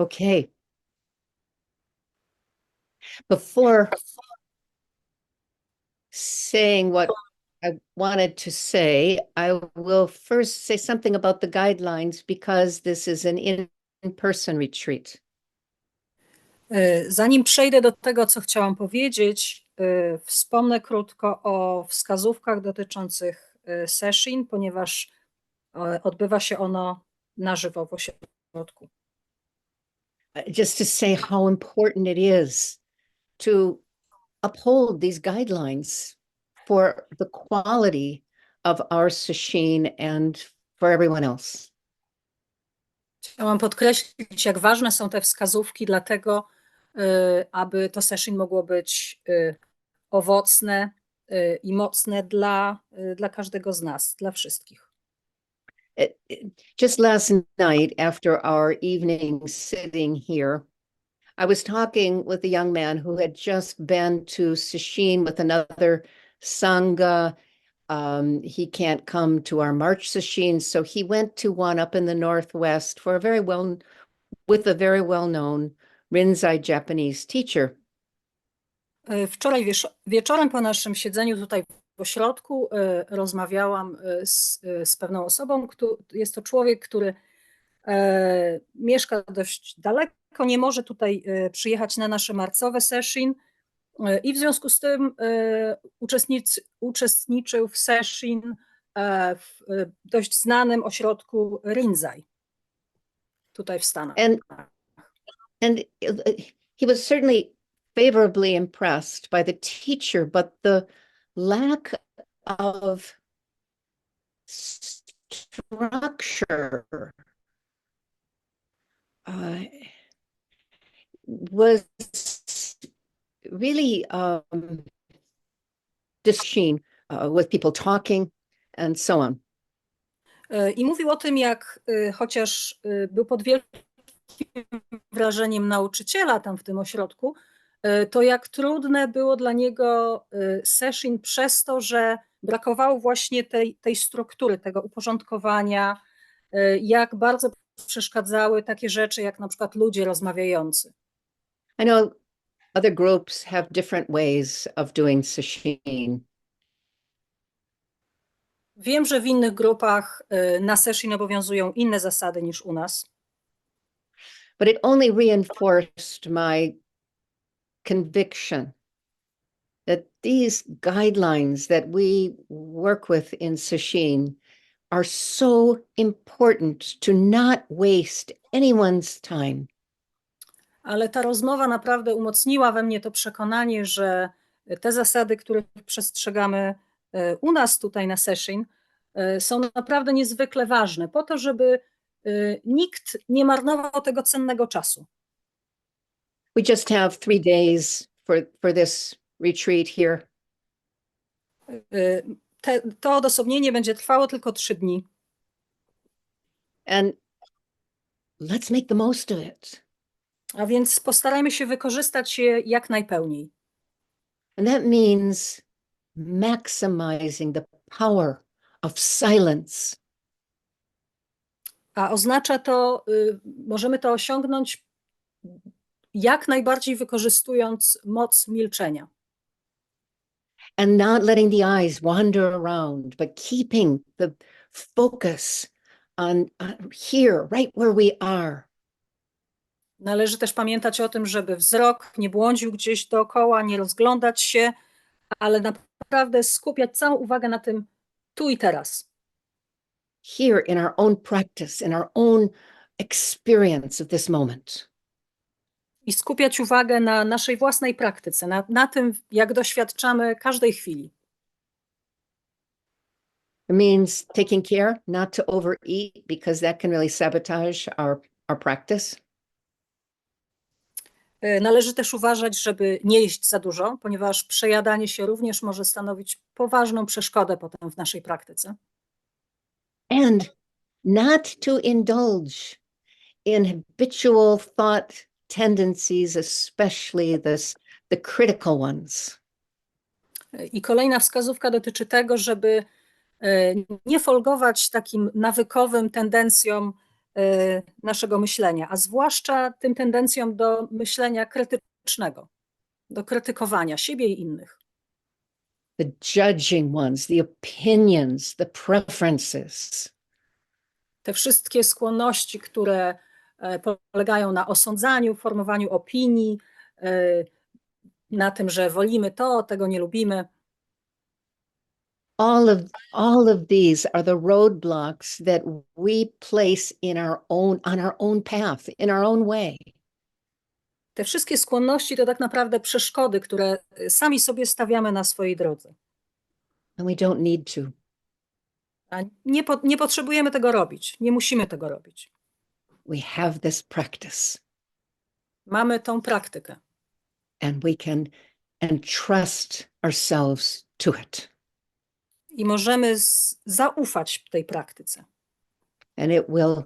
Okay. Before saying what I wanted to say, I will first say something about the guidelines because this is an in- in-person retreat. Y, Zanim przejdę do tego, co chciałam powiedzieć, y, wspomnę krótko o wskazówkach dotyczących y, session, ponieważ e, odbywa się ono na żywo w ośrodku. Uh, Just to say how important it is to uphold these guidelines for the quality of our session and for everyone else. Chciałam podkreślić, jak ważne są te wskazówki, dlatego, y, aby to session mogło być y, owocne y, i mocne dla, dla każdego z nas, dla wszystkich. It- just last night after our evening sitting here, I was talking with a young man who had just been to Sesshin with another Sangha. Um, he can't come to our March Sesshin, so he went to one up in the Northwest for a very well, with a very well-known Rinzai Japanese teacher. Wczoraj wieczorem po naszym siedzeniu tutaj w ośrodku e, rozmawiałam e, z, e, z pewną osobą. któ- Jest to człowiek, który mieszka dość daleko, nie może tutaj przyjechać na nasze marcowe session i w związku z tym uczestnic, uczestniczył w session w dość znanym ośrodku Rinzai tutaj w Stanach. And and uh, he was certainly favorably impressed by the teacher, but the lack of structure uh, was really um, dishein uh, with people talking and so on. E, I mówił o tym, jak y, chociaż y, był pod wielkim wrażeniem nauczyciela tam w tym ośrodku, to jak trudne było dla niego y, session przez to, że brakowało właśnie tej, tej struktury, tego uporządkowania, y, jak bardzo przeszkadzały takie rzeczy, jak na przykład ludzie rozmawiający. I know other groups have different ways of doing sesshin. Wiem, że w innych grupach na session obowiązują inne zasady niż u nas. but it only reinforced my conviction that these guidelines that we work with in Sesshin are so important to not waste anyone's time. Ale ta rozmowa naprawdę umocniła we mnie to przekonanie, że te zasady, których przestrzegamy e, u nas tutaj na session, e, są naprawdę niezwykle ważne po to, żeby e, nikt nie marnował tego cennego czasu. We just have three days for, for this retreat here. E, Te, to odosobnienie będzie trwało tylko trzy dni. And let's make the most of it. A więc postarajmy się wykorzystać je jak najpełniej. And that means maximizing the power of silence. A oznacza to, y, możemy to osiągnąć jak najbardziej wykorzystując moc milczenia. and not letting the eyes wander around, but keeping the focus on uh, here, right where we are. Należy też pamiętać o tym, żeby wzrok nie błądził gdzieś dookoła, nie rozglądać się, ale naprawdę skupiać całą uwagę na tym tu i teraz. Here in our own practice, in our own experience of this moment. I skupiać uwagę na naszej własnej praktyce, na, na tym, jak doświadczamy każdej chwili. It means taking care not to overeat because that can really sabotage our, our practice. Y, Należy też uważać, żeby nie jeść za dużo, ponieważ przejadanie się również może stanowić poważną przeszkodę potem w naszej praktyce. And not to indulge in habitual thought tendencies, especially this, the critical ones. I kolejna wskazówka dotyczy tego, żeby e, nie folgować takim nawykowym tendencjom e, naszego myślenia, a zwłaszcza tym tendencjom do myślenia krytycznego, do krytykowania siebie i innych. the judging ones, the opinions, the preferences. Te wszystkie skłonności, które polegają na osądzaniu, formowaniu opinii, e, na tym, że wolimy to, tego nie lubimy. All of all of these are the roadblocks that we place in our own on our own path, in our own way. Te wszystkie skłonności to tak naprawdę przeszkody, które e, sami sobie stawiamy na swojej drodze. And we don't need to. A nie, po, nie potrzebujemy tego robić, nie musimy tego robić. We have this practice Mamy tą praktykę and we can entrust ourselves to it. i możemy zaufać tej praktyce. And it will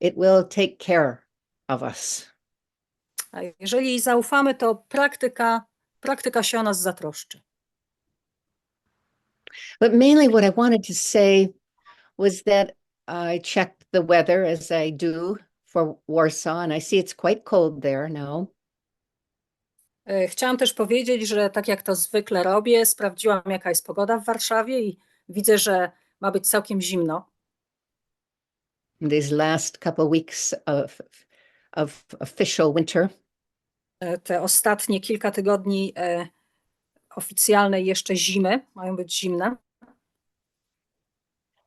it will take care of us. A jeżeli zaufamy, to praktyka, praktyka się o nas zatroszczy. But mainly what I wanted to say was that I checked the weather as I do for Warsaw, and I see it's quite cold there now. E, Chciałam też powiedzieć, że tak jak to zwykle robię, sprawdziłam, jaka jest pogoda w Warszawie i widzę, że ma być całkiem zimno. These last couple weeks of of official winter. E, Te ostatnie kilka tygodni e, oficjalnej jeszcze zimy mają być zimne.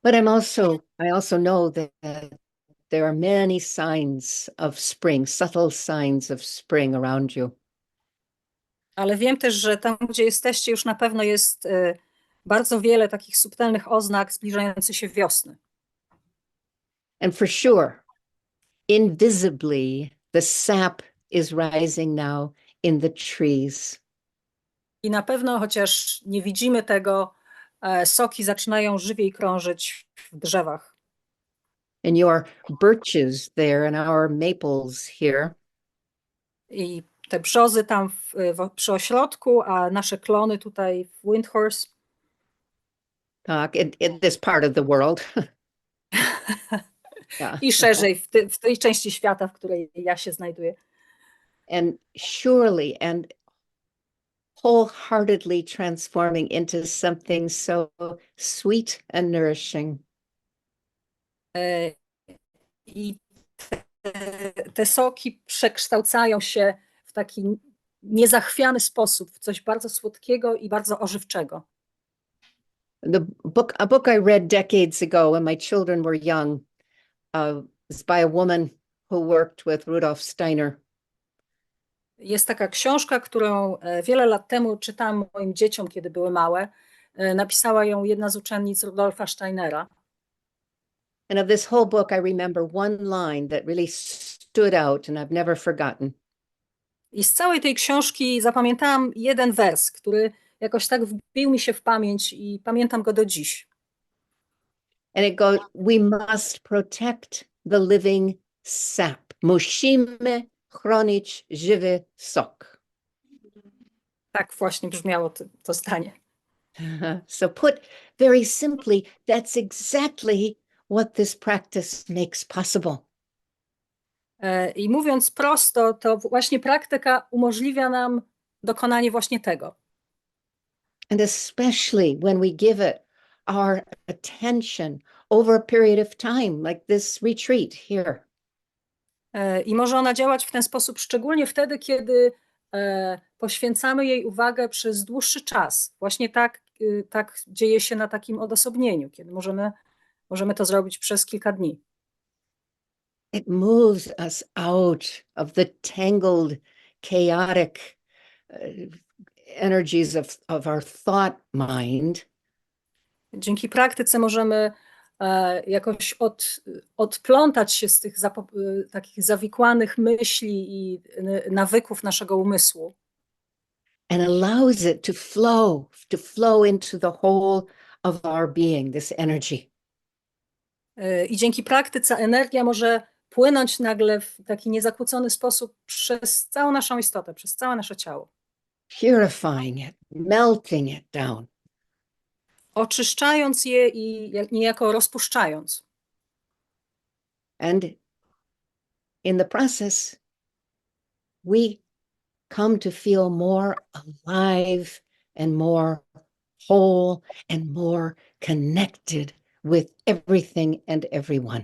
But I'm also I also know that there are many signs of spring, subtle signs of spring around you. Ale wiem też, że tam, gdzie jesteście, już na pewno jest e, bardzo wiele takich subtelnych oznak zbliżającej się wiosny. And for sure, invisibly, the sap is rising now in the trees. I na pewno, chociaż nie widzimy tego, soki zaczynają żywiej krążyć w drzewach. And your birches there and our maples here I te brzozy tam w, w, przy ośrodku, a nasze klony tutaj w Windhorse. talk in, in this part of the world. yeah. i szerzej w, ty, w tej części świata, w której ja się znajduję. And surely and wholeheartedly transforming into something so sweet and nourishing. E, I te, te soki przekształcają się w taki niezachwiany sposób, w coś bardzo słodkiego i bardzo ożywczego. The book, a book I read decades ago when my children were young, uh, is by a woman who worked with Rudolf Steiner. Jest taka książka, którą e, wiele lat temu czytałam moim dzieciom, kiedy były małe. E, Napisała ją jedna z uczennic Rudolfa Steinera. And of this whole book, I remember one line that really stood out and I've never forgotten. I z całej tej książki zapamiętałam jeden wers, który jakoś tak wbił mi się w pamięć i pamiętam go do dziś. And it goes, we must protect the living sap. Musimy chronić żywy sok. Tak właśnie brzmiało to, to zdanie. So put very simply, that's exactly what this practice makes possible. E, I mówiąc prosto, to właśnie praktyka umożliwia nam dokonanie właśnie tego. And especially when we give it our attention over a period of time, like this retreat here. E, I może ona działać w ten sposób szczególnie wtedy, kiedy e, poświęcamy jej uwagę przez dłuższy czas. Właśnie tak, y, tak dzieje się na takim odosobnieniu, kiedy możemy, możemy to zrobić przez kilka dni. It moves us out of the tangled, chaotic uh, energies of, of our thought mind Dzięki praktyce możemy e, jakoś od, odplątać się z tych y, takich zawikłanych myśli i nawyków naszego umysłu. and allows it to flow, to flow into the whole of our being, this energy. E, I dzięki praktyce energia może płynąć nagle w taki niezakłócony sposób przez całą naszą istotę, przez całe nasze ciało, purifying it, melting it down. Oczyszczając je i jak- niejako rozpuszczając. And in the process, we come to feel more alive and more whole and more connected with everything and everyone.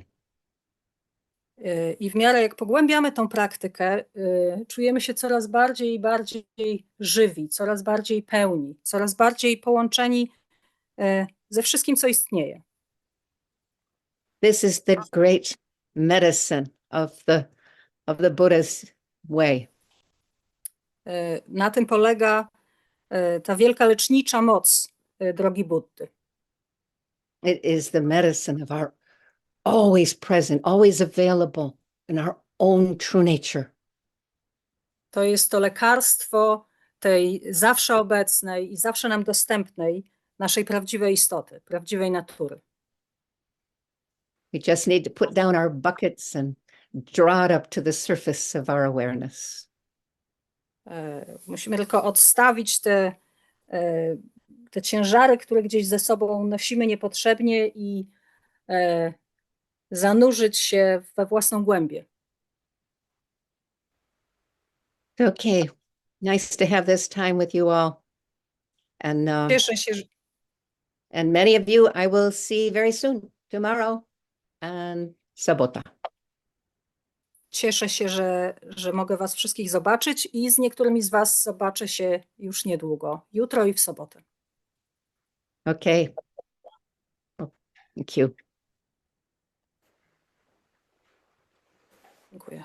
Y, I w miarę jak pogłębiamy tą praktykę, y, czujemy się coraz bardziej i bardziej żywi, coraz bardziej pełni, coraz bardziej połączeni ze wszystkim, co istnieje. This is the great medicine of the of the Buddha's way. Y, Na tym polega y, ta wielka lecznicza moc drogi Buddy. It is the medicine of our always present, always available in our own true nature. To jest to lekarstwo tej zawsze obecnej i zawsze nam dostępnej naszej prawdziwej istoty, prawdziwej natury. We just need to put down our buckets and draw it up to the surface of our awareness. E, Musimy tylko odstawić te, e, te ciężary, które gdzieś ze sobą nosimy niepotrzebnie i e, zanurzyć się we własną głębię. Okay, nice to have this time with you all. And um, Cieszę się, że, and many of you I will see very soon, tomorrow and Sabota. cieszę się że, że mogę Was wszystkich zobaczyć i z niektórymi z Was zobaczę się już niedługo, jutro i w sobotę. Okay. Oh, Thank you. Dziękuję.